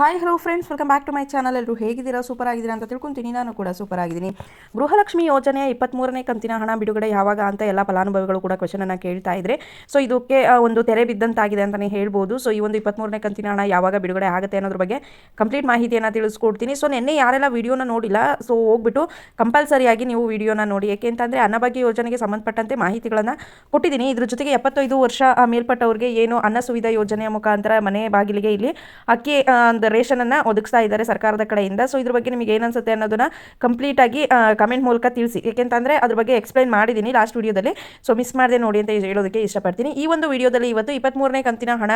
Hi hello friends welcome back to my channel ಎಲ್ಲರೂ ಹೇಗಿದ್ದೀರಾ? Super ಆಗಿದ್ದೀರಾ ಅಂತ ತಿಳ್ಕೊಂತೀನಿ. ನಾನು ಕೂಡ ಸೂಪರ್ ಆಗಿದ್ದೀನಿ. ಗೃಹಲಕ್ಷ್ಮಿ ಯೋಜನೆಯ ಇಪ್ಪತ್ತ್ಮೂರನೇ ಕಂತಿನ ಹಣ ಬಿಡುಗಡೆ ಯಾವಾಗ ಅಂತ ಎಲ್ಲ ಫಲಾನುಭವಿಗಳು ಕೂಡ ಕ್ವಶನನ್ನು ಕೇಳ್ತಾ ಇದ್ದರೆ ಸೊ ಇದಕ್ಕೆ ಒಂದು ತೆರೆ ಬಿದ್ದಂತಾಗಿದೆ ಅಂತಲೇ ಹೇಳ್ಬೋದು. ಸೊ ಈ ಒಂದು ಇಪ್ಪತ್ತ್ಮೂರನೇ ಕಂತಿನ ಹಣ ಯಾವಾಗ ಬಿಡುಗಡೆ ಆಗುತ್ತೆ ಅನ್ನೋದ್ರ ಬಗ್ಗೆ ಕಂಪ್ಲೀಟ್ ಮಾಹಿತಿಯನ್ನು ತಿಳಿಸ್ಕೊಡ್ತೀನಿ. ಸೊ ನಿನ್ನೆ ಯಾರೆಲ್ಲ ವಿಡಿಯೋನ ನೋಡಿಲ್ಲ ಸೊ ಹೋಗ್ಬಿಟ್ಟು ಕಂಪಲ್ಸರಿಯಾಗಿ ನೀವು ವಿಡಿಯೋನ ನೋಡಿ. ಏಕೆ ಅಂತಂದರೆ ಅನ್ನಭಾಗ್ಯ ಯೋಜನೆಗೆ ಸಂಬಂಧಪಟ್ಟಂತೆ ಮಾಹಿತಿಗಳನ್ನು ಕೊಟ್ಟಿದ್ದೀನಿ. ಇದ್ರ ಜೊತೆಗೆ ಎಪ್ಪತ್ತೈದು ವರ್ಷ ಮೇಲ್ಪಟ್ಟವ್ರಿಗೆ ಏನು ಅನ್ನ ಸುವಿಧಾ ಯೋಜನೆಯ ಮುಖಾಂತರ ಮನೆ ಬಾಗಿಲಿಗೆ ಇಲ್ಲಿ ಅಕ್ಕಿ ರೇಷನನ್ನು ಒದಗಿಸ್ತಾ ಇದ್ದಾರೆ ಸರ್ಕಾರದ ಕಡೆಯಿಂದ. ಸೊ ಇದ್ರ ಬಗ್ಗೆ ನಿಮಗೆ ಏನನ್ಸುತ್ತೆ ಅನ್ನೋದನ್ನ ಕಂಪ್ಲೀಟ್ ಕಂಪ್ಲೀಟಾಗಿ ಕಮೆಂಟ್ ಮೂಲಕ ತಿಳಿಸಿ. ಏಕೆಂತಂದರೆ ಅದ್ರ ಬಗ್ಗೆ ಎಕ್ಸ್ಪ್ಲೈನ್ ಮಾಡಿದ್ದೀನಿ ಲಾಸ್ಟ್ ವಿಡಿಯೋದಲ್ಲಿ ಸೊ ಮಿಸ್ ಮಾಡಿದೆ ನೋಡಿ ಅಂತ ಹೇಳೋದಕ್ಕೆ ಇಷ್ಟಪಡ್ತೀನಿ. ಈ ಒಂದು ವಿಡಿಯೋದಲ್ಲಿ ಇವತ್ತು ಇಪ್ಪತ್ತ್ಮೂರನೇ ಕಂತಿನ ಹಣ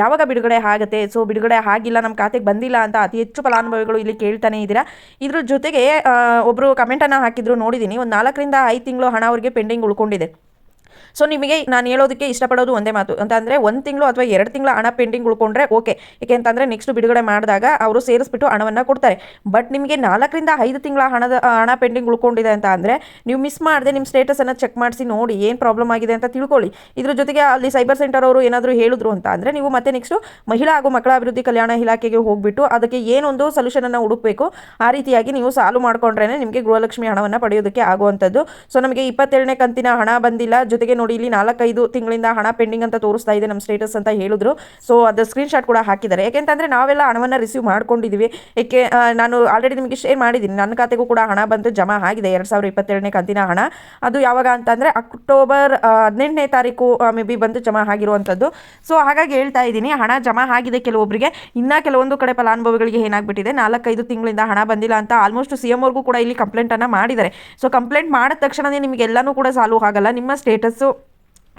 ಯಾವಾಗ ಬಿಡುಗಡೆ ಆಗುತ್ತೆ? ಸೊ ಬಿಡುಗಡೆ ಆಗಿಲ್ಲ ನಮ್ಮ ಖಾತೆಗೆ ಬಂದಿಲ್ಲ ಅಂತ ಅತಿ ಹೆಚ್ಚು ಫಲಾನುಭವಿಗಳು ಇಲ್ಲಿ ಕೇಳ್ತಾನೆ ಇದ್ದೀರಾ. ಇದ್ರ ಜೊತೆಗೆ ಒಬ್ಬರು ಕಮೆಂಟನ್ನು ಹಾಕಿದ್ರು ನೋಡಿದ್ದೀನಿ ಒಂದು ನಾಲ್ಕರಿಂದ ಐದು ತಿಂಗಳು ಹಣ ಅವರಿಗೆ ಪೆಂಡಿಂಗ್ ಉಳ್ಕೊಂಡಿದೆ. ಸೊ ನಿಮಗೆ ನಾನು ಹೇಳೋದಕ್ಕೆ ಇಷ್ಟಪಡೋದು ಒಂದೇ ಮಾತು. ಅಂತ ಅಂದರೆ ಒಂದು ತಿಂಗಳು ಅಥವಾ ಎರಡು ತಿಂಗಳ ಹಣ ಪೆಂಡಿಂಗ್ ಉಳ್ಕೊಂಡ್ರೆ ಓಕೆ ಏಕೆ ಅಂತಂದರೆ ನೆಕ್ಸ್ಟ್ ಬಿಡುಗಡೆ ಮಾಡಿದಾಗ ಅವರು ಸೇರಿಸ್ಬಿಟ್ಟು ಹಣವನ್ನು ಕೊಡ್ತಾರೆ. ಬಟ್ ನಿಮಗೆ ನಾಲ್ಕರಿಂದ ಐದು ತಿಂಗಳ ಹಣದ ಹಣ ಪೆಂಡಿಂಗ್ ಉಳ್ಕೊಂಡಿದೆ ಅಂತ ಅಂದರೆ ನೀವು ಮಿಸ್ ಮಾಡದೆ ನಿಮ್ಮ ಸ್ಟೇಟಸನ್ನು ಚೆಕ್ ಮಾಡಿಸಿ ನೋಡಿ ಏನು ಪ್ರಾಬ್ಲಮ್ ಆಗಿದೆ ಅಂತ ತಿಳ್ಕೊಳ್ಳಿ. ಇದ್ರ ಜೊತೆಗೆ ಅಲ್ಲಿ ಸೈಬರ್ ಸೆಂಟರ್ ಅವರು ಏನಾದರೂ ಹೇಳಿದ್ರು ಅಂತ ಅಂದರೆ ನೀವು ಮತ್ತೆ ನೆಕ್ಸ್ಟ್ ಮಹಿಳಾ ಹಾಗೂ ಮಕ್ಕಳ ಅಭಿವೃದ್ಧಿ ಕಲ್ಯಾಣ ಇಲಾಖೆಗೆ ಹೋಗ್ಬಿಟ್ಟು ಅದಕ್ಕೆ ಏನೊಂದು ಸೊಲ್ಯೂಷನನ್ನು ಹುಡುಕಬೇಕು. ಆ ರೀತಿಯಾಗಿ ನೀವು ಸಾಲು ಮಾಡ್ಕೊಂಡ್ರೆ ನಿಮಗೆ ಗೃಹಲಕ್ಷ್ಮಿ ಹಣವನ್ನು ಪಡೆಯೋದಕ್ಕೆ ಆಗುವಂಥದ್ದು. ಸೊ ನಮಗೆ ಇಪ್ಪತ್ತೇಳನೇ ಕಂತಿನ ಹಣ ಬಂದಿಲ್ಲ. ಜೊತೆಗೆ ನೋಡಿ ಇಲ್ಲಿ ನಾಲ್ಕೈದು ತಿಂಗಳಿಂದ ಹಣ ಪೆಂಡಿಂಗ್ ಅಂತ ತೋರಿಸ್ತಾ ಇದೆ ನಮ್ಮ ಸ್ಟೇಟಸ್ ಅಂತ ಹೇಳಿದ್ರು. ಸೊ ಅದು ಸ್ಕ್ರೀನ್ಶಾಟ್ ಕೂಡ ಹಾಕಿದ್ದಾರೆ. ಯಾಕೆಂತಂದ್ರೆ ನಾವೆಲ್ಲ ಹಣವನ್ನು ರಿಸೀವ್ ಮಾಡ್ಕೊಂಡಿದ್ದೀವಿ ಏಕೆ ನಾನು ಆಲ್ರೆಡಿ ನಿಮಗೆ ಶೇರ್ ಮಾಡಿದ್ದೀನಿ. ನನ್ನ ಖಾತೆಗೂ ಕೂಡ ಹಣ ಬಂದು ಜಮಾ ಆಗಿದೆ. ಎರಡು ಸಾವಿರ ಇಪ್ಪತ್ತೆರಡನೇ ಕಂತಿನ ಹಣ. ಅದು ಯಾವಾಗ ಅಂತಂದರೆ ಅಕ್ಟೋಬರ್ ಹದಿನೆಂಟನೇ ತಾರೀಕು ಮೇ ಬಿ ಬಂದು ಜಮಾ ಆಗಿರುವಂಥದ್ದು ಸೊ ಹಾಗಾಗಿ ಹೇಳ್ತಾ ಇದ್ದೀನಿ. ಹಣ ಜಮಾ ಆಗಿದೆ ಕೆಲವೊಬ್ಬರಿಗೆ ಇನ್ನೂ ಕೆಲವೊಂದು ಕಡೆ ಫಲಾನುಭವಿಗಳಿಗೆ ಏನಾಗ್ಬಿಟ್ಟಿದೆ. ನಾಲ್ಕೈದು ತಿಂಗಳಿಂದ ಹಣ ಬಂದಿಲ್ಲ ಅಂತ ಆಲ್ಮೋಸ್ಟ್ ಸಿ ಎಂ ಅವ್ರಿಗೂ ಕೂಡ ಇಲ್ಲಿ ಕಂಪ್ಲೇಂಟನ್ನು ಮಾಡಿದ್ದಾರೆ. ಸೊ ಕಂಪ್ಲೇಂಟ್ ಮಾಡಿದ ತಕ್ಷಣವೇ ನಿಮಗೆಲ್ಲನೂ ಕೂಡ ಸಾಲ್ವ್ ಆಗಲ್ಲ. ನಿಮ್ಮ ಸ್ಟೇಟಸ್ಸು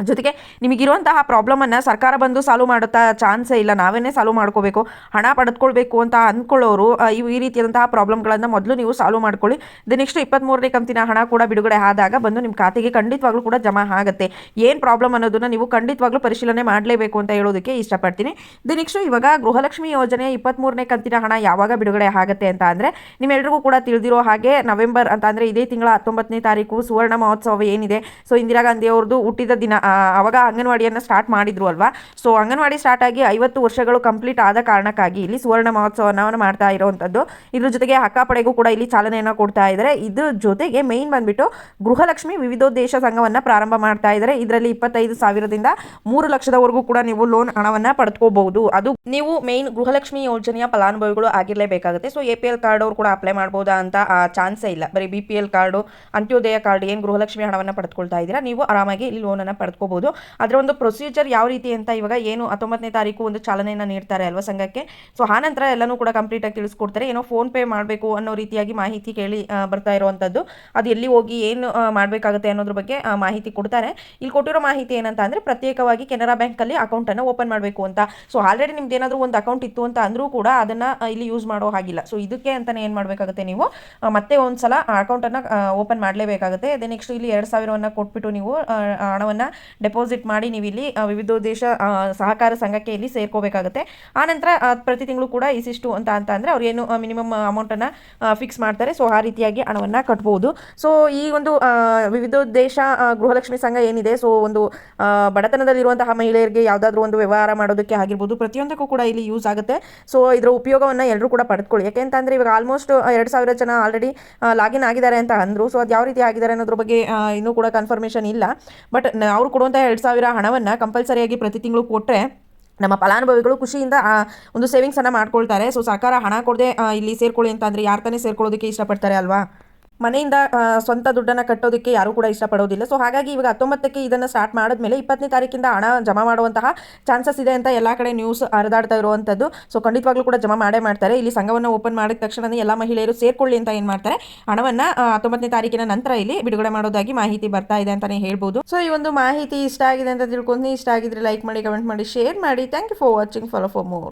ಜೊತೆಗೆ ನಿಮಗಿರುವಂತಹ ಪ್ರಾಬ್ಲಮನ್ನು ಸರ್ಕಾರ ಬಂದು ಸಾಲ್ವ್ ಮಾಡುತ್ತಾ ಚಾನ್ಸೇ ಇಲ್ಲ. ನಾವೇನೇ ಸಾಲ್ವ್ ಮಾಡ್ಕೋಬೇಕು, ಹಣ ಪಡೆದುಕೊಳ್ಬೇಕು ಅಂತ ಅಂದ್ಕೊಳ್ಳೋರು ಈ ರೀತಿಯಾದಂತಹ ಪ್ರಾಬ್ಲಮ್ಗಳನ್ನು ಮೊದಲು ನೀವು ಸಾಲ್ವ್ ಮಾಡ್ಕೊಳ್ಳಿ. ದಿ ನೆಕ್ಸ್ಟ್ ಇಪ್ಪತ್ತ್ಮೂರನೇ ಕಂತಿನ ಹಣ ಕೂಡ ಬಿಡುಗಡೆ ಆದಾಗ ಬಂದು ನಿಮ್ಮ ಖಾತೆಗೆ ಖಂಡಿತವಾಗ್ಲೂ ಕೂಡ ಜಮಾ ಆಗುತ್ತೆ. ಏನು ಪ್ರಾಬ್ಲಮ್ ಅನ್ನೋದನ್ನು ನೀವು ಖಂಡಿತವಾಗ್ಲೂ ಪರಿಶೀಲನೆ ಮಾಡಲೇಬೇಕು ಅಂತ ಹೇಳೋದಕ್ಕೆ ಇಷ್ಟಪಡ್ತೀನಿ. ದಿ ನೆಕ್ಸ್ಟ್ ಇವಾಗ ಗೃಹಲಕ್ಷ್ಮಿ ಯೋಜನೆ ಇಪ್ಪತ್ತ್ಮೂರನೇ ಕಂತಿನ ಹಣ ಯಾವಾಗ ಬಿಡುಗಡೆ ಆಗುತ್ತೆ ಅಂತ ಅಂದರೆ, ನಿಮ್ಮೆಲ್ರಿಗೂ ಕೂಡ ತಿಳಿದಿರೋ ಹಾಗೆ ನವೆಂಬರ್ ಅಂತ ಅಂದರೆ ಇದೇ ತಿಂಗಳ ಹತ್ತೊಂಬತ್ತನೇ ತಾರೀಕು ಸುವರ್ಣ ಮಹೋತ್ಸವ ಏನಿದೆ. ಸೊ ಇಂದಿರಾ ಗಾಂಧಿ ಅವ್ರದ್ದು ಹುಟ್ಟಿದ ದಿನ. ಆ, ಅವಾಗ ಅಂಗನವಾಡಿಯನ್ನು ಸ್ಟಾರ್ಟ್ ಮಾಡಿದ್ರು ಅಲ್ವಾ? ಸೊ ಅಂಗನವಾಡಿ ಸ್ಟಾರ್ಟ್ ಆಗಿ ಐವತ್ತು ವರ್ಷಗಳು ಕಂಪ್ಲೀಟ್ ಆದ ಕಾರಣಕ್ಕಾಗಿ ಇಲ್ಲಿ ಸುವರ್ಣ ಮಹೋತ್ಸವವನ್ನು ಮಾಡ್ತಾ ಇರುವಂಥದ್ದು. ಇದ್ರ ಜೊತೆಗೆ ಅಕ್ಕಪಡೆಗೂ ಕೂಡ ಇಲ್ಲಿ ಚಾಲನೆಯನ್ನು ಕೊಡ್ತಾ ಇದ್ದಾರೆ ಇದ್ರ ಜೊತೆಗೆ ಮೇಯ್ನ್ ಬಂದ್ಬಿಟ್ಟು ಗೃಹಲಕ್ಷ್ಮಿ ವಿವಿಧೋದ್ದೇಶ ಸಂಘವನ್ನು ಪ್ರಾರಂಭ ಮಾಡ್ತಾ ಇದ್ದಾರೆ ಇದರಲ್ಲಿ ಇಪ್ಪತ್ತೈದು ಸಾವಿರದಿಂದ ಮೂರು ಲಕ್ಷದವರೆಗೂ ಕೂಡ ನೀವು ಲೋನ್ ಹಣವನ್ನು ಪಡೆದುಕೋಬಹುದು. ಅದು ನೀವು ಮೇಯ್ನ್ ಗೃಹಲಕ್ಷ್ಮಿ ಯೋಜನೆಯ ಫಲಾನುಭವಿಗಳು ಆಗಿರಲೇಬೇಕಾಗುತ್ತೆ. So A P L card ಅವರು ಕೂಡ ಅಪ್ಲೈ ಮಾಡ್ಬೋದಾ ಅಂತ ಚಾನ್ಸೇ ಇಲ್ಲ. ಬರೀ B P L card Antyodaya card ಏನು ಗೃಹಲಕ್ಷ್ಮಿ ಹಣವನ್ನು ಪಡೆದುಕೊಳ್ತಾ ಇದ್ದೀರಾ? ನೀವು ಆರಾಮಾಗಿ ಇಲ್ಲಿ ಲೋನನ್ನು ಪಡೆದುಕೋಬಹುದು ಅದರ ಒಂದು ಪ್ರೊಸೀಜರ್ ಯಾವ ರೀತಿ ಅಂತ ಇವಾಗ ಏನು ಹತ್ತೊಂಬತ್ತನೇ ತಾರೀಕು ಒಂದು ಚಾಲನೆಯನ್ನು ನೀಡ್ತಾರೆ ಅಲ್ವಾ ಸಂಘಕ್ಕೆ. ಸೊ ಆ ನಂತರ ಎಲ್ಲನೂ ಕೂಡ ಕಂಪ್ಲೀಟಾಗಿ ತಿಳಿಸ್ಕೊಡ್ತಾರೆ. ಏನೋ ಫೋನ್ ಪೇ ಮಾಡಬೇಕು ಅನ್ನೋ ರೀತಿಯಾಗಿ ಮಾಹಿತಿ ಕೇಳಿ ಬರ್ತಾ ಇರುವಂಥದ್ದು ಅದು ಎಲ್ಲಿ ಹೋಗಿ ಏನು ಮಾಡಬೇಕಾಗುತ್ತೆ ಅನ್ನೋದ್ರ ಬಗ್ಗೆ ಮಾಹಿತಿ ಕೊಡ್ತಾರೆ. ಇಲ್ಲಿ ಕೊಟ್ಟಿರೋ ಮಾಹಿತಿ ಏನಂತ ಅಂದರೆ ಪ್ರತ್ಯೇಕವಾಗಿ ಕೆನರಾ ಬ್ಯಾಂಕಲ್ಲಿ ಅಕೌಂಟನ್ನು ಓಪನ್ ಮಾಡಬೇಕು ಅಂತ. ಸೊ ಆಲ್ರೆಡಿ ನಿಮ್ದು ಏನಾದರೂ ಒಂದು ಅಕೌಂಟ್ ಇತ್ತು ಅಂತ ಅಂದರೂ ಕೂಡ ಅದನ್ನು ಇಲ್ಲಿ ಯೂಸ್ ಮಾಡೋ ಹಾಗಿಲ್ಲ. ಸೊ ಇದಕ್ಕೆ ಅಂತಲೇ ಏನು ಮಾಡಬೇಕಾಗುತ್ತೆ ನೀವು? ಮತ್ತೆ ಒಂದು ಸಲ ಅಕೌಂಟನ್ನು ಓಪನ್ ಮಾಡಲೇಬೇಕಾಗುತ್ತೆ. ಅದೇ ನೆಕ್ಸ್ಟ್ ಇಲ್ಲಿ ಎರಡು ಸಾವಿರವನ್ನು ಕೊಟ್ಬಿಟ್ಟು ನೀವು ಹಣವನ್ನು ಡೆಪಾಸಿಟ್ ಮಾಡಿ ನೀವು ಇಲ್ಲಿ ವಿವಿಧ ಸಹಕಾರ ಸಂಘಕ್ಕೆ ಇಲ್ಲಿ ಸೇರ್ಕೋಬೇಕಾಗುತ್ತೆ. ಆನಂತರ ಪ್ರತಿ ತಿಂಗಳು ಕೂಡ ಇಸಿಷ್ಟು ಅಂತ ಅಂತ ಅಂದರೆ ಅವ್ರು ಏನು ಮಿನಿಮಮ್ ಅಮೌಂಟನ್ನು ಫಿಕ್ಸ್ ಮಾಡ್ತಾರೆ. ಸೊ ಆ ರೀತಿಯಾಗಿ ಹಣವನ್ನು ಕಟ್ಬೋದು. ಸೊ ಈ ಒಂದು ವಿವಿಧ ಗೃಹಲಕ್ಷ್ಮಿ ಸಂಘ ಏನಿದೆ ಸೊ ಒಂದು ಬಡತನದಲ್ಲಿರುವಂತಹ ಮಹಿಳೆಯರಿಗೆ ಯಾವುದಾದ್ರೂ ಒಂದು ವ್ಯವಹಾರ ಮಾಡೋದಕ್ಕೆ ಆಗಿರ್ಬೋದು, ಪ್ರತಿಯೊಂದಕ್ಕೂ ಕೂಡ ಇಲ್ಲಿ ಯೂಸ್ ಆಗುತ್ತೆ. ಸೊ ಇದರ ಉಪಯೋಗವನ್ನು ಎಲ್ಲರೂ ಕೂಡ ಪಡೆದುಕೊಳ್ಳಿ ಯಾಕೆಂತಂದರೆ ಇವಾಗ ಆಲ್ಮೋಸ್ಟ್ ಎರಡು ಸಾವಿರ ಜನ ಆಲ್ರೆಡಿ ಲಾಗಿನ್ ಆಗಿದ್ದಾರೆ ಅಂತ ಅಂದರು. ಸೊ ಅದು ಯಾವ ರೀತಿ ಆಗಿದ್ದಾರೆ ಅನ್ನೋದ್ರ ಬಗ್ಗೆ ಇನ್ನೂ ಕೂಡ ಕನ್ಫರ್ಮೇಷನ್ ಇಲ್ಲ. ಬಟ್ ಅವ್ರು ಕೊಡುವಂಥ ಎರಡು ಸಾವಿರ ಹಣವನ್ನು ಕಂಪಲ್ಸರಿಯಾಗಿ ಪ್ರತಿ ತಿಂಗಳು ಕೊಟ್ಟರೆ ನಮ್ಮ ಫಲಾನುಭವಿಗಳು ಖುಷಿಯಿಂದ ಒಂದು ಒಂದು ಸೇವಿಂಗ್ಸನ್ನು ಮಾಡ್ಕೊಳ್ತಾರೆ. ಸೊ ಸರ್ಕಾರ ಹಣ ಕೊಡದೆ ಇಲ್ಲಿ ಸೇರ್ಕೊಳ್ಳಿ ಅಂತ ಯಾರು ತಾನೇ ಸೇರ್ಕೊಳ್ಳೋದಕ್ಕೆ ಇಷ್ಟಪಡ್ತಾರೆ ಅಲ್ವಾ? ಮನೆಯಿಂದ ಸ್ವಂತ ದುಡ್ಡನ್ನು ಕಟ್ಟೋದಕ್ಕೆ ಯಾರೂ ಕೂಡ ಇಷ್ಟಪಡೋದಿಲ್ಲ. ಸೊ ಹಾಗಾಗಿ ಇವಾಗ ಹತ್ತೊಂಬತ್ತಕ್ಕೆ ಇದನ್ನು ಸ್ಟಾರ್ಟ್ ಮಾಡಿದ್ಮೇಲೆ ಇಪ್ಪತ್ತನೇ ತಾರೀಕಿಂದ ಹಣ ಜಮಾ ಮಾಡುವಂತಹ ಚಾನ್ಸಸ್ ಇದೆ ಅಂತ ಎಲ್ಲ ಕಡೆ ನ್ಯೂಸ್ ಹರಿದಾಡ್ತಾ ಇರುವಂಥದ್ದು ಸೊ ಖಂಡಿತವಾಗ್ಲೂ ಕೂಡ ಜಮಾ ಮಾಡೇ ಮಾಡ್ತಾರೆ. ಇಲ್ಲಿ ಸಂಘವನ್ನು ಓಪನ್ ಮಾಡಿದ ತಕ್ಷಣ ಎಲ್ಲ ಮಹಿಳೆಯರು ಸೇರ್ಕೊಳ್ಳಿ ಅಂತ ಏನು ಮಾಡ್ತಾರೆ? ಹಣವನ್ನು ಹತ್ತೊಂಬತ್ತನೇ ತಾರೀಕಿನ ನಂತರ ಇಲ್ಲಿ ಬಿಡುಗಡೆ ಮಾಡೋದಾಗಿ ಮಾಹಿತಿ ಬರ್ತಾ ಇದೆ ಅಂತಲೇ ಹೇಳ್ಬೋದು. ಸೊ ಈ ಒಂದು ಮಾಹಿತಿ ಇಷ್ಟ ಆಗಿದೆ ಅಂತ ತಿಳ್ಕೊಂಡು ಇಷ್ಟ ಆಗಿದ್ರೆ ಲೈಕ್ ಮಾಡಿ ಕಮೆಂಟ್ ಮಾಡಿ ಶೇರ್ ಮಾಡಿ. Thank you for watching follow for more